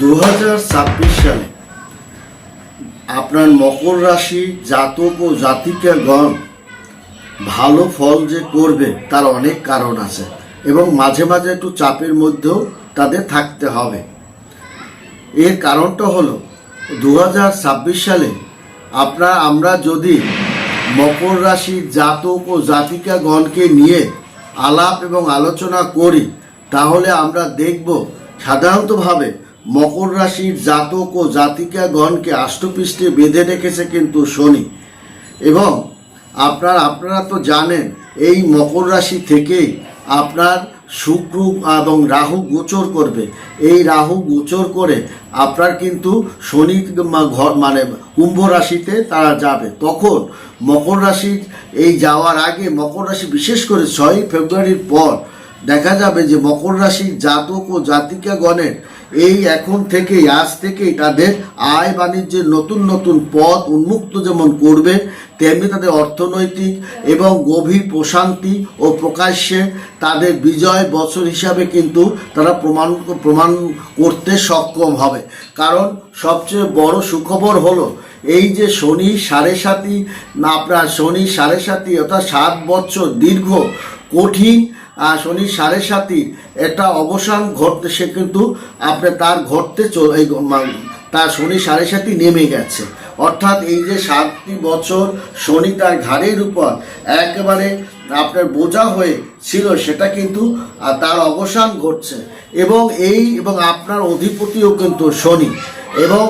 দু সালে আপনার মকর রাশি জাতক ও জাতিকাগণ ভালো ফল যে করবে তার অনেক কারণ আছে এবং মাঝে মাঝে একটু চাপের মধ্যেও তাদের থাকতে হবে। এর কারণটা হলো দু হাজার ছাব্বিশ সালে আপনার আমরা যদি মকর রাশি জাতক ও জাতিকাগণকে নিয়ে আলাপ এবং আলোচনা করি, তাহলে আমরা দেখব সাধারণতভাবে মকর রাশির জাতক ও জাতিকাগণকে আষ্টপৃষ্ঠে বেঁধে রেখেছে কিন্তু শনি। এবং আপনার, আপনারা তো জানেন, এই মকর রাশি থেকেই আপনার শুক্র এবং রাহু গোচর করবে। এই রাহু গোচর করে আপনার কিন্তু শনি ঘর মানে কুম্ভ রাশিতে তারা যাবে। তখন মকর রাশি এই যাওয়ার আগে, মকর রাশি বিশেষ করে ছয়ই ফেব্রুয়ারির পর দেখা যাবে যে মকর রাশির জাতক ও জাতিকাগণের এই এখন থেকেই, আজ থেকেই তাদের আয় বাণিজ্যের নতুন নতুন পথ উন্মুক্ত যেমন করবে, তেমনি তাদের অর্থনৈতিক এবং গভীর প্রশান্তি ও প্রকাশ্যে তাদের বিজয় বছর হিসাবে কিন্তু তারা প্রমাণ প্রমাণ করতে সক্ষম হবে। কারণ সবচেয়ে বড় সুখবর হলো, এই যে শনি সাড়ে সাতি, না, আপনার শনি সাড়ে সাতি অর্থাৎ সাত বছর দীর্ঘ কঠিন শনি সাড়ে সাতি একটা অবসান ঘটতে সে কিন্তু আপনার তার ঘটতে চল তার শনি সাড়ে সাতি নেমে গেছে। অর্থাৎ এই যে সাতটি বছর শনি তার ঘাড়ের উপর একেবারে আপনার বোঝা হয়ে ছিল, সেটা কিন্তু তার অবসান ঘটছে। এবং এই, এবং আপনার অধিপতিও কিন্তু শনি। এবং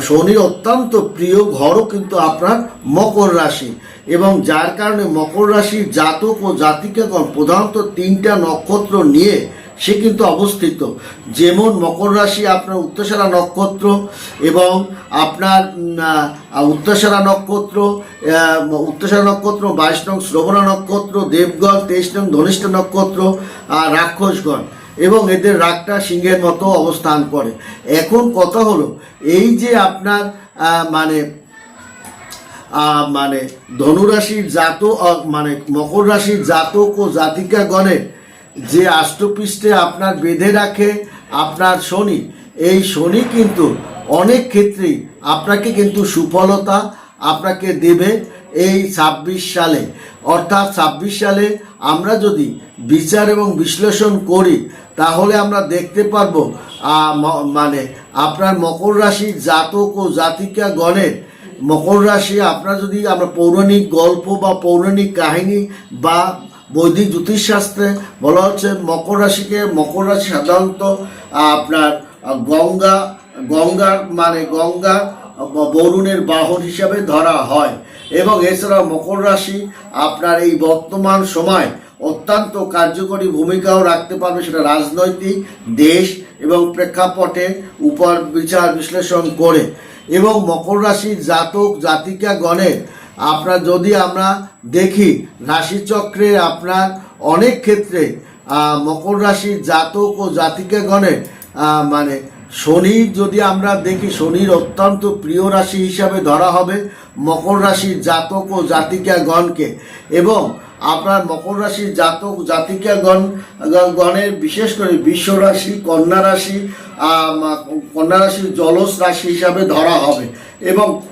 শনির অত্যন্ত প্রিয় ঘরও কিন্তু আপনার মকর রাশি। এবং যার কারণে মকর রাশির জাতক ও জাতিকাগণ প্রধানত তিনটা নক্ষত্র নিয়ে সে কিন্তু অবস্থিত। যেমন মকর রাশি আপনার উত্তরসারা নক্ষত্র এবং আপনার উত্তরসারা নক্ষত্র আহ, উত্তরসারা নক্ষত্র বাইশ নং শ্রবণা নক্ষত্র দেবগণ তেইশ নং ধনিষ্ঠ নক্ষত্র আর রাক্ষসগণ। এবং এদের রাগটা সিংহের মতো অবস্থান করে। এখন কথা হলো, এই যে আপনার মানে মানে ধনুরাশির জাত মানে মকর রাশির জাতক ও জাতিকা জাতিকাগণের যে আষ্টপৃষ্ঠে আপনার বেঁধে রাখে আপনার শনি, এই শনি কিন্তু অনেক ক্ষেত্রেই আপনাকে কিন্তু সুফলতা আপনাকে দেবে এই ছাব্বিশ সালে। অর্থাৎ ছাব্বিশ সালে আমরা যদি বিচার এবং বিশ্লেষণ করি তাহলে আমরা দেখতে পারব মানে আপনার মকর রাশির জাতক ও জাতিকা গণের। মকর রাশি আপনার যদি আমরা পৌরাণিক গল্প বা পৌরাণিক কাহিনী বা বৈদিক জ্যোতিষশাস্ত্রে বলা হচ্ছে, মকর রাশিকে, মকর রাশি সাধারণত আপনার গঙ্গা গঙ্গার মানে গঙ্গা বরুণের বাহন হিসাবে ধরা হয়। এবং এছাড়া মকর রাশি আপনার এই বর্তমান সময় অত্যন্ত কার্যকরী ভূমিকাও রাখতে পারবে সেটা রাজনৈতিক দেশ এবং প্রেক্ষাপটে উপর বিচার বিশ্লেষণ করে। এবং মকর রাশির জাতক জাতিকা গণের আপনার যদি আমরা দেখি রাশিচক্রে আপনার অনেক ক্ষেত্রে মকর রাশির জাতক ও জাতিকা গণের আহ, মানে শনির যদি আমরা দেখি শনির অত্যন্ত প্রিয় রাশি হিসাবে ধরা হবে মকর রাশির জাতক ও জাতিকা গণকে এবং আপনার মকর রাশির জাতক জাতিকা গণ গণ- গণের বিশেষ করে বিশ্ব রাশি, কন্যা রাশি কন্যা রাশির জলস রাশি হিসাবে ধরা হবে। এবং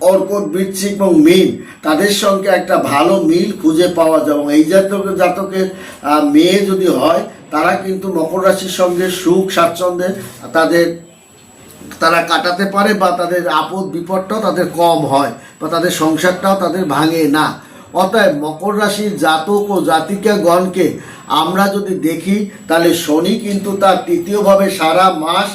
অর্কট, বৃশ্চিক এবং মিল তাদের সঙ্গে একটা ভালো মিল খুঁজে পাওয়া যাবে এই জাতক, জাতকের মেয়ে যদি হয়, তারা কিন্তু মকর রাশির সঙ্গে সুখ, স্বাচ্ছন্দ্যে তাদের, তারা কাটাতে পারে বা তাদের আপদ বিপদটাও তাদের কম হয় বা তাদের সংসারটাও তাদের ভাঙে না। অতএব মকর রাশির জাতক ও জাতিকাগণকে আমরা যদি দেখি, তাহলে শনি কিন্তু তার তৃতীয়ভাবে সারা মাস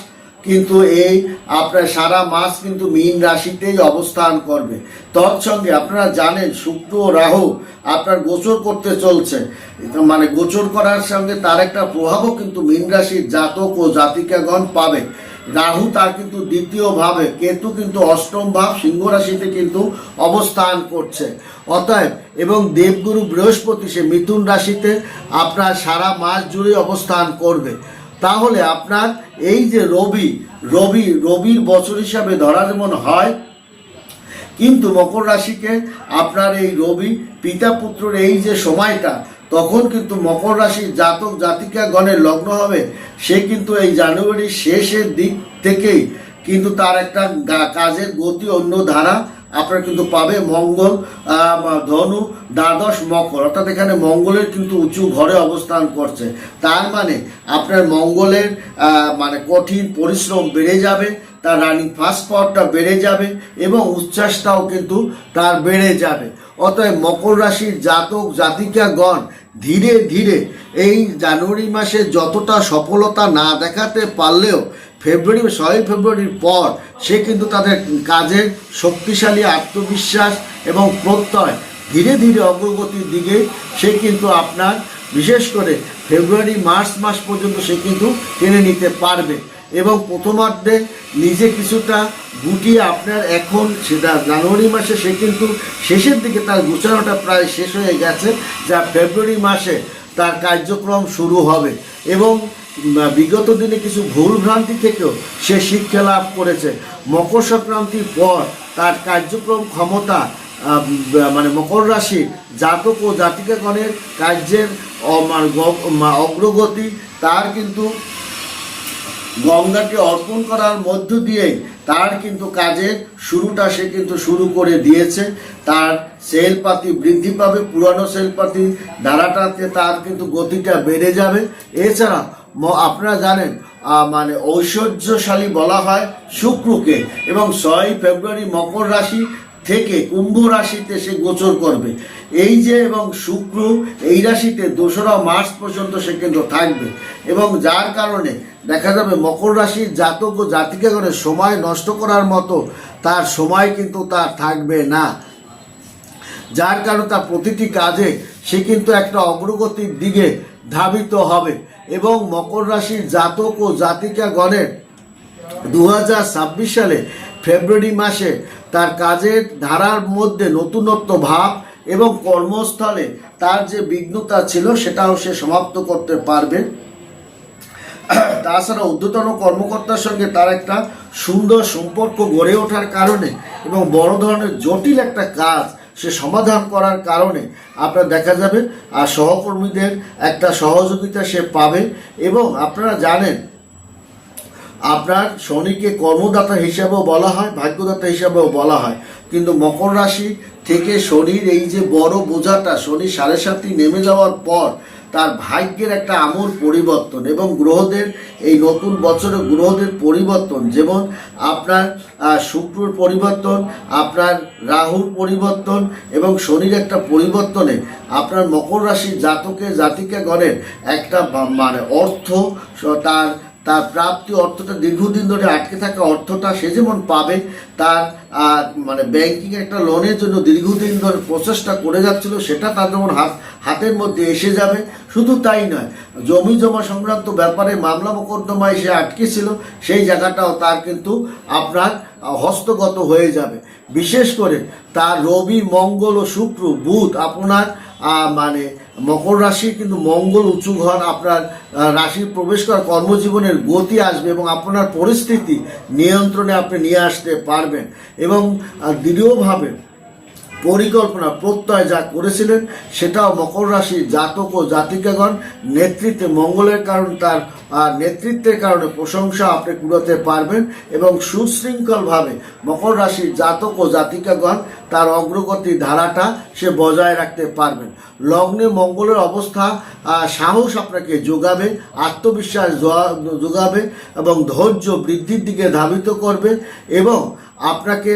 কিন্তু এই আপনার সারা মাস কিন্তু মীন রাশিতেই অবস্থান করবে। তৎসঙ্গে আপনারা জানেন, শুক্র ও রাহু আপনার গোচর করতে চলছে। মানে গোচর করার সঙ্গে তার একটা প্রভাবও কিন্তু মীন রাশির জাতক ও জাতিকাগণ পাবে। রাহু তার কিন্তু দ্বিতীয় ভাবে, কেতু কিন্তু অষ্টম ভাব, সিংহ রাশিতে কিন্তু অবস্থান করছে। অতএব, এবং দেবগুরু বৃহস্পতি সে মিথুন রাশিতে আপনার সারা মাস জুড়ে অবস্থান করবে। তাহলে আপনার এই যে রবি রবি, রবির বছর হিসাবে ধরা যেমন হয়, কিন্তু মকর রাশিকে আপনার এই রবি, পিতা পুত্রের এই যে সময়টা তখন কিন্তু মকর রাশির জাতক জাতিকা গণের লগ্ন হবে। সে কিন্তু এই জানুয়ারির শেষের দিক থেকেই কিন্তু তার একটা কাজের গতি অন্য ধারা আপনার কিন্তু পাবে। মঙ্গল ধনু, দ্বাদশ মকর। অর্থাৎ এখানে মঙ্গলের কিন্তু উঁচু ঘরে অবস্থান করছে। তার মানে আপনার মঙ্গলের মানে কঠিন পরিশ্রম বেড়ে যাবে, তার রানিং ফাস্ট পাওয়ারটা বেড়ে যাবে এবং উচ্ছ্বাসটাও কিন্তু তার বেড়ে যাবে। অতএব মকর রাশির জাতক, জাতিকাগণ, ধীরে ধীরে এই জানুয়ারি মাসে যতটা সফলতা না দেখাতে পারলেও ফেব্রুয়ারি ছয়ই ফেব্রুয়ারির পর সে কিন্তু তাদের কাজের শক্তিশালী আত্মবিশ্বাস এবং প্রত্যয় ধীরে ধীরে অগ্রগতির দিকে সে কিন্তু আপনার, বিশেষ করে ফেব্রুয়ারি, মার্চ মাস পর্যন্ত সে কিন্তু টেনে নিতে পারবে। এবং প্রথমার্ধে নিজে কিছুটা গুটিয়ে আপনার এখন সেটা জানুয়ারি মাসে, সে কিন্তু শেষের দিকে তার গুছানোটা প্রায় শেষ হয়ে গেছে, যা ফেব্রুয়ারি মাসে তার কার্যক্রম শুরু হবে। এবং বিগত দিনে কিছু ভুল ভ্রান্তি থেকেও সে শিক্ষা লাভ করেছে। মকর সংক্রান্তির পর তার কার্যক্রম ক্ষমতা মানে মকর রাশি জাতক ও জাতিকাগণের কার্যের অগ্রগতি তার কিন্তু গঙ্গাকে অর্পণ করার মধ্য দিয়েই তার কিন্তু কাজের শুরুটা সে কিন্তু শুরু করে দিয়েছে। তার সেলপাতি বৃদ্ধি পাবে, পুরানো সেলপাতি ধারাটাতে তার কিন্তু গতিটা বেড়ে যাবে। এছাড়া আপনারা জানেন মানে ঐশ্বর্যশালী বলা হয় শুক্রকে। এবং ছয় ফেব্রুয়ারি মকর রাশি থেকে কুম্ভ রাশিতে সে গোচর করবে। এই যে এবং শুক্র, এই রাশিতে দোসরা মার্চ পর্যন্ত সে কিন্তু থাকবে। এবং যার কারণে দেখা যাবে মকর রাশির জাতক ও জাতিকাগণের সময় নষ্ট করার মতো তার সময় কিন্তু তার থাকবে না। যার কারণে তার প্রতিটি কাজে সে কিন্তু একটা অগ্রগতির দিকে ধাবিত হবে। এবং মকর রাশির জাতক ও জাতিকাগণের দু হাজার ছাব্বিশ সালে ফেব্রুয়ারি মাসে তার কাজের ধারার মধ্যে নতুনত্ব ভাব এবং কর্মস্থলে তার যে বিঘ্নতা ছিল সেটাও সে সমাপ্ত করতে পারবে। তাছাড়া ঊর্ধ্বতন কর্মকর্তার সঙ্গে তার একটা সুন্দর সম্পর্ক গড়ে ওঠার কারণে এবং বড় ধরনের জটিল একটা কাজ সে সমাধান করার কারণে আপনার দেখা যাবে, আর সহকর্মীদের একটা সহযোগিতা সে পাবে এবং আপনারা জানেন আপনার শনিকে কর্মদাতা হিসাবেও বলা হয়, ভাগ্যদাতা হিসাবেও বলা হয়। কিন্তু মকর রাশি থেকে শনির এই যে বড় বোঝাটা, শনি সাড়ে সাতই নেমে যাওয়ার পর তার ভাগ্যের একটা আমূল পরিবর্তন এবং গ্রহদের, এই নতুন বছরে গ্রহদের পরিবর্তন। যেমন আপনার শুক্রর পরিবর্তন, আপনার রাহুর পরিবর্তন এবং শনির একটা পরিবর্তনে আপনার মকর রাশির জাতকে জাতিকাগণের একটা মানে অর্থ তার তার প্রাপ্তি অর্থটা দীর্ঘদিন ধরে আটকে থাকা অর্থটা সে যেমন পাবে, তার মানে ব্যাংকিং একটা লোনের জন্য দীর্ঘদিন ধরে প্রচেষ্টা করে যাচ্ছিল, সেটা তার যেমন হাত, হাতের মধ্যে এসে যাবে, শুধু তাই নয়, জমি জমা সংক্রান্ত ব্যাপারে মামলা মোকদ্দমায় সে আটকে ছিল, সেই জায়গাটাও তার কিন্তু আপনার হস্তগত হয়ে যাবে। বিশেষ করে তার রবি, মঙ্গল ও শুক্র, বুধ, আপনার মানে মকর রাশি কিন্তু মঙ্গল উঁচু ঘর আপনার রাশি প্রবেশ করা কর্মজীবনের গতি আসবে এবং আপনার পরিস্থিতি নিয়ন্ত্রণে আপনি নিয়ে আসতে পারবেন এবং দৃঢ়ভাবে পরিকল্পনা প্রত্যয় যা করেছিলেন, সেটাও মকর রাশি জাতক ও জাতিকাগণ নেতৃত্বে, মঙ্গলের কারণ তার নেতৃত্বের কারণে প্রশংসা আপনি কুড়াতে পারবেন এবং সুশৃঙ্খলভাবে মকর রাশির জাতক ও জাতিকাগণ তার অগ্রগতি ধারাটা সে বজায় রাখতে পারবেন। লগ্নে মঙ্গলের অবস্থা সাহস আপনাকে যোগাবে, আত্মবিশ্বাস যোগাবে এবং ধৈর্য বৃদ্ধির দিকে ধাবিত করবে এবং আপনাকে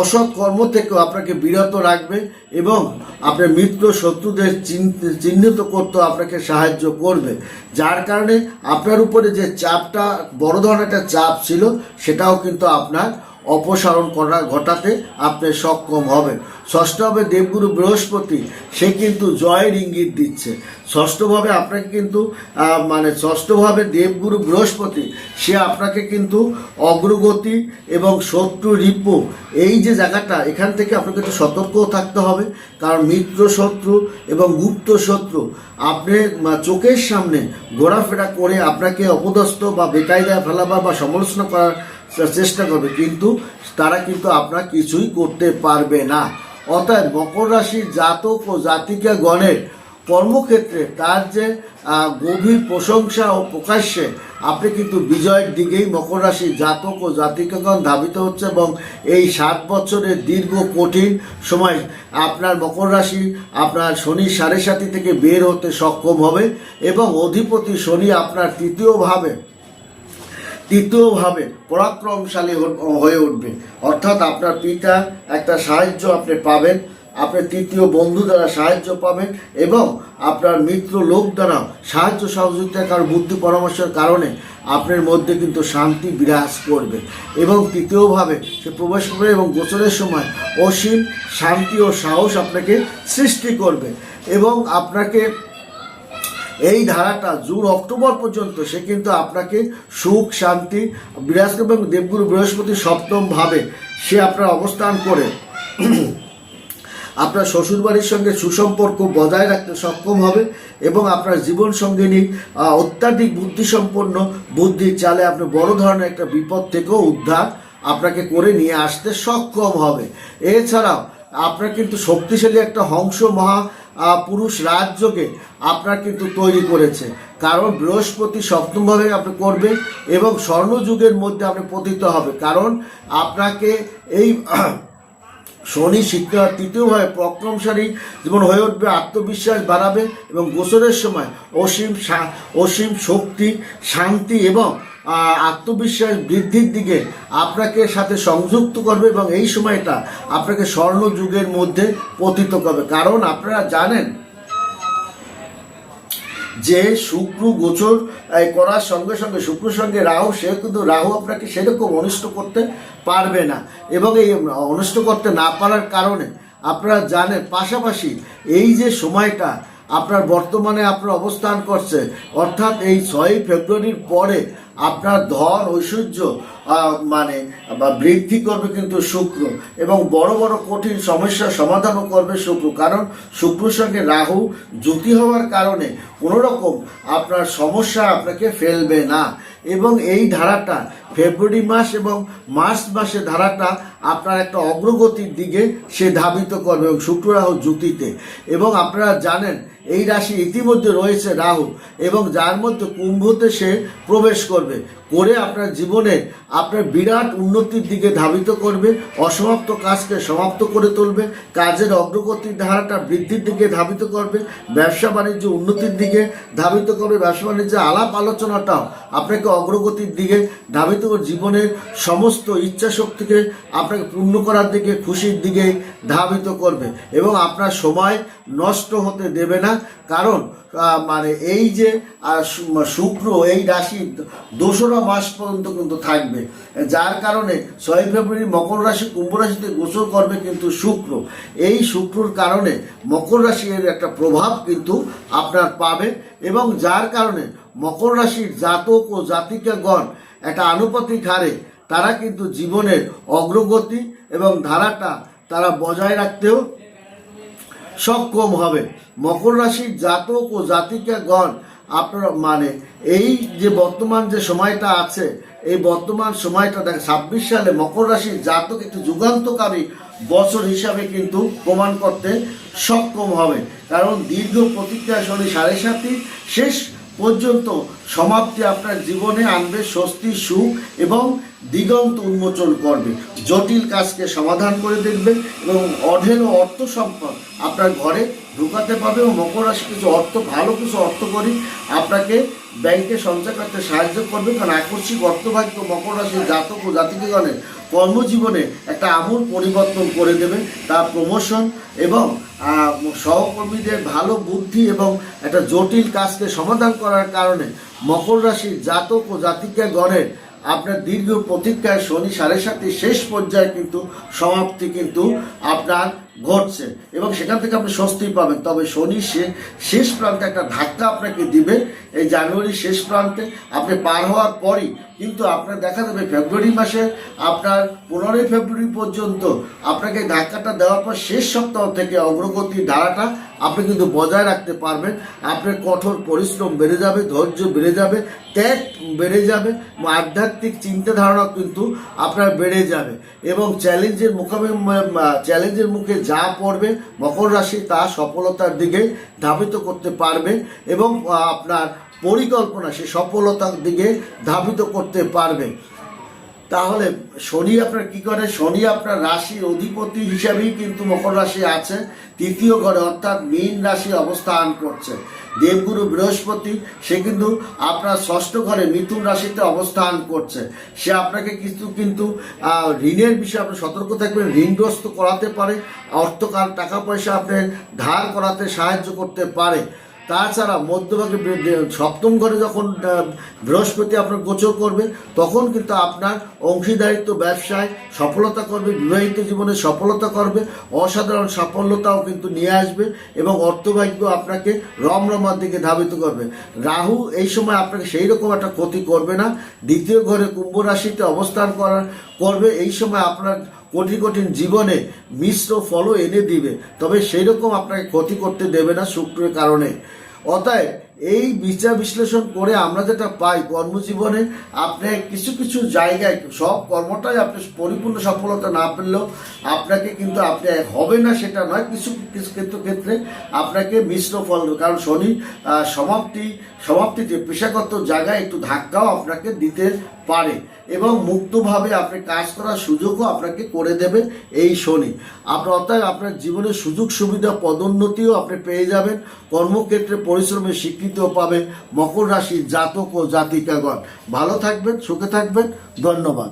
অসৎ কর্ম থেকেও আপনাকে বিরত রাখবে এবং আপনার মিত্র শত্রুদের চিহ্নিত করতে আপনাকে সাহায্য করবে। যার কারণে আপনার উপরে যে চাপটা, বড় ধরনের একটা চাপ ছিল, সেটাও কিন্তু আপনার অপসারণ করা ঘটাতে আপনি সক্ষম হবেন। ষষ্ঠভাবে দেবগুরু বৃহস্পতি, সে কিন্তু জয়ের ইঙ্গিত দিচ্ছে। ষষ্ঠভাবে আপনাকে কিন্তু মানে ষষ্ঠভাবে দেবগুরু বৃহস্পতি, সে আপনাকে কিন্তু অগ্রগতি এবং শত্রু রিপু, এই যে জায়গাটা, এখান থেকে আপনাকে একটু সতর্কও থাকতে হবে। কারণ মিত্র শত্রু এবং গুপ্ত শত্রু, আপনি চোখের সামনে ঘোরাফেরা করে আপনাকে অপদস্থ বা বেকায়দায় ফেলাবা বা সমালোচনা করার চেষ্টা করবে, কিন্তু তারা কিন্তু আপনার কিছুই করতে পারবে না। অর্থাৎ মকর রাশির জাতক ও জাতিকা গণের কর্মক্ষেত্রে তার যে গভীর প্রশংসা ও প্রকাশ্যে আপনি কিন্তু বিজয়ের দিকেই মকর রাশির জাতক ও জাতিকাগণ ধাবিত হচ্ছে এবং এই সাত বছরের দীর্ঘ কঠিন সময় আপনার মকর রাশি আপনার শনি সাড়ে সাতি থেকে বের হতে সক্ষম হবে এবং অধিপতি শনি আপনার তৃতীয়ভাবে তৃতীয়ভাবে পরাক্রমশালী হয়ে উঠবে। অর্থাৎ আপনার পিতা একটা সাহায্য আপনি পাবেন, আপনি তৃতীয় বন্ধু দ্বারা সাহায্য পাবেন এবং আপনার মিত্র লোক দ্বারা সাহায্য সহযোগিতা কারণ বুদ্ধি পরামর্শের কারণে আপনার মধ্যে কিন্তু শান্তি বিরাজ করবে। এবং তৃতীয়ভাবে সে প্রবেশ করবে এবং গোচরের সময় অসীম শান্তি ও সাহস আপনাকে সৃষ্টি করবে এবং আপনাকে এই ধারাটা জুন, অক্টোবর পর্যন্ত সে কিন্তু আপনাকে সুখ, শান্তি বিরাজ এবং দেবগুরু বৃহস্পতি সপ্তম ভাবে সে আপনার অবস্থান করে। আপনার শ্বশুরবাড়ির সঙ্গে সুসম্পর্ক বজায় রাখতে সক্ষম হবে এবং আপনার জীবন সঙ্গিনী অত্যাধিক বুদ্ধিসম্পন্ন বুদ্ধির চালে আপনি বড় ধরনের একটা বিপদ থেকেও উদ্ধার আপনাকে করে নিয়ে আসতে সক্ষম হবে। এছাড়াও, আপনার কিন্তু শক্তিশালী একটা হংস মহা পুরুষ রাজযোগে আপনার কিন্তু তৈরি করেছে। কারণ বৃহস্পতি সপ্তমভাবে আপনি করবে এবং স্বর্ণযুগের মধ্যে আপনি পতিত হবে। কারণ আপনাকে এই শনি শিক্ষা তৃতীয়ভাবে পরাক্রমশালী জীবন হয়ে উঠবে, আত্মবিশ্বাস বাড়াবে এবং গোসলের সময় অসীম অসীম শক্তি, শান্তি এবং আত্মবিশ্বাস বৃদ্ধির দিকে আপনাকে সাথে সংযুক্ত করবে এবং এই সময়টা আপনাকে স্বর্ণ যুগের মধ্যে পতিত করবে। কারণ আপনারা জানেন যে শুক্র গোচর করার সঙ্গে সঙ্গে, শুক্র সঙ্গে রাহু, সে কিন্তু রাহু আপনাকে সেরকম অনিষ্ট করতে পারবে না এবং এই অনিষ্ট করতে না পারার কারণে আপনারা জানেন পাশাপাশি এই যে সময়টা আপনার বর্তমানে আপনার অবস্থান করছে, অর্থাৎ এই ছয়ই ফেব্রুয়ারির পরে আপনার ধন ঐশ্বর্য মানে বা বৃদ্ধি করবে কিন্তু শুক্র এবং বড় বড় কঠিন সমস্যার সমাধানও করবে শুক্র। কারণ শুক্রর সঙ্গে রাহু জ্যোতি হওয়ার কারণে কোনোরকম আপনার সমস্যা আপনাকে ফেলবে না। এবং এই ধারাটা ফেব্রুয়ারি মাস এবং মার্চ মাসে ধারাটা আপনার একটা অগ্রগতির দিকে সে ধাবিত করবে এবং শুক্র রাহু জ্যোতিতে। এবং আপনারা জানেন, এই রাশি ইতিমধ্যে রয়েছে রাহু এবং যার মধ্যে কুম্ভতে সে প্রবেশ করবে। করে আপনার জীবনে আপনার বিরাট উন্নতির দিকে ধাবিত করবে, অসমাপ্ত কাজকে সমাপ্ত করে তুলবে, কাজের অগ্রগতির ধারাটা বৃদ্ধির দিকে ধাবিত করবে, ব্যবসা বাণিজ্য উন্নতির দিকে ধাবিত করবে, ব্যবসা বাণিজ্যের আলাপ আলোচনাটাও আপনাকে অগ্রগতির দিকে ধাবিত জীবনের সমস্ত ইচ্ছা শক্তিকে আপনাকে পূর্ণ করার দিকে, খুশির দিকে ধাবিত করবে এবং আপনার সময় নষ্ট হতে দেবে না। কারণ মানে এই যে শুক্র, এই রাশি দোসরা মাস পর্যন্ত কিন্তু থাকবে। যার কারণে ছয় ফেব্রুয়ারি মকর রাশি, কুম্ভ রাশিতে গোচর করবে কিন্তু শুক্র। এই শুক্রর কারণে মকর রাশির একটা প্রভাব কিন্তু আপনার পাবে এবং যার কারণে মকর রাশির জাতক ও জাতিকাগণ একটা আনুপাতিক হারে তারা কিন্তু জীবনের অগ্রগতি এবং ধারাটা তারা বজায় রাখতেও সক্ষম হবে। মকর রাশির জাতক ও জাতিকাগণ আপনার মানে এই যে বর্তমান যে সময়টা আছে, এই বর্তমান সময়টা দেখ, ছাব্বিশ সালে মকর রাশির জাতক একটি যুগান্তকারী বছর হিসাবে কিন্তু প্রমাণ করতে সক্ষম হবে। কারণ দীর্ঘ প্রতিক্রিয়া শনি সাড়ে সাতই শেষ পর্যন্ত সমাপ্তি আপনার জীবনে আনবে, স্বস্তি, সুখ এবং দিগন্ত উন্মোচন করবে। জটিল কাজকে সমাধান করে দেখবে এবং অঢেল অর্থ সম্পদ আপনার ঘরে ঢুকাতে পারবে এবং মকর রাশি কিছু অর্থ, ভালো কিছু অর্থ করি আপনাকে ব্যাংকে সঞ্চয় করতে সাহায্য করবে। কারণ আকস্মিক অর্থভাগ্য মকর রাশির জাতক ও জাতিকগণের কর্মজীবনে একটা আমূল পরিবর্তন করে দেবে। তার প্রমোশন এবং সহকর্মীদের ভালো বুদ্ধি এবং একটা জটিল কাজকে সমাধান করার কারণে মকর রাশির জাতক ও জাতিকা গণের আপনার দীর্ঘ প্রতীক্ষায় শনি সাড়ে সাতটি শেষ পর্যায়ে কিন্তু সমাপ্তি কিন্তু আপনার ঘটছে। এবং সেখান থেকে আপনি স্বস্তি পাবেন। তবে শনি শেষ প্রান্তে একটা ধাক্কা আপনাকে দিবে। এই জানুয়ারির শেষ প্রান্তে আপনি পার হওয়ার পরই কিন্তু আপনার দেখা যাবে ফেব্রুয়ারি মাসে আপনার পনেরোই ফেব্রুয়ারি পর্যন্ত আপনাকে ধাক্কাটা দেওয়ার পর শেষ সপ্তাহ থেকে অগ্রগতির ধারাটা আপনি কিন্তু বজায় রাখতে পারবেন। আপনার কঠোর পরিশ্রম বেড়ে যাবে, ধৈর্য বেড়ে যাবে, ত্যাগ বেড়ে যাবে, আধ্যাত্মিক চিন্তাধারণা কিন্তু আপনার বেড়ে যাবে। এবং চ্যালেঞ্জের মুখামুখি চ্যালেঞ্জের মুখে যা পড়বে মকর রাশি তা সফলতার দিকে ধাবিত করতে পারবে এবং আপনার পরিকল্পনা সে সফলতার দিকে ধাবিত করতে পারবে। তাহলে শনি আপনার কি করে? শনি আপনার রাশির অধিপতি হিসাবেই কিন্তু মকর রাশি আছে। তৃতীয় ঘরে অর্থাৎ মীন রাশি অবস্থান করছে। দেবগুরু বৃহস্পতি, সে কিন্তু আপনার ষষ্ঠ ঘরে মিথুন রাশিতে অবস্থান করছে। সে আপনাকে কিন্তু কিন্তু ঋণের বিষয়ে আপনি সতর্ক থাকবেন, ঋণগ্রস্ত করাতে পারে অর্থকাল টাকা পয়সা আপনার ধার করাতে সাহায্য করতে পারে। তাছাড়া মধ্যভাগে সপ্তম ঘরে যখন বৃহস্পতি আপনার গোচর করবে, তখন কিন্তু আপনার অংশীদারিত্ব ব্যবসায় সফলতা করবে, বিবাহিত জীবনে সফলতা করবে, অসাধারণ সাফল্যতাও কিন্তু নিয়ে আসবে এবং অর্থভাগ্য আপনাকে রমরমার দিকে ধাবিত করবে। রাহু এই সময় আপনাকে সেই রকম একটা ক্ষতি করবে না। দ্বিতীয় ঘরে কুম্ভ রাশিতে অবস্থান করার, করবে, এই সময় আপনার কঠিন কঠিন জীবনে মিশ্র ফলও এনে দিবে। তবে সেই রকম আপনাকে ক্ষতি করতে দেবে না শুক্রের কারণে। অতএব এই বিচার বিশ্লেষণ করে আমরা যেটা পাই কর্মজীবনে, আপনি কিছু কিছু জায়গায় সব কর্মটাই আপনি পরিপূর্ণ সফলতা না পেলেও আপনাকে কিন্তু আপনি হবে না সেটা নয়, কিছু কিছু ক্ষেত্র আপনাকে মিশ্র ফল। কারণ শনি সমাপ্তি সমাপ্তিতে পেশাগত জায়গায় একটু ধাক্কাও আপনাকে দিতে পারে এবং মুক্তভাবে আপনি কাজ করার সুযোগও আপনাকে করে দেবে এই শনি। আপনার অর্থাৎ আপনার জীবনের সুযোগ সুবিধা পদোন্নতিও আপনি পেয়ে যাবেন, কর্মক্ষেত্রে পরিশ্রমে স্বীকৃতিও পাবে মকর রাশির জাতক ও জাতিকাগণ। ভালো থাকবেন, সুখে থাকবেন, ধন্যবাদ।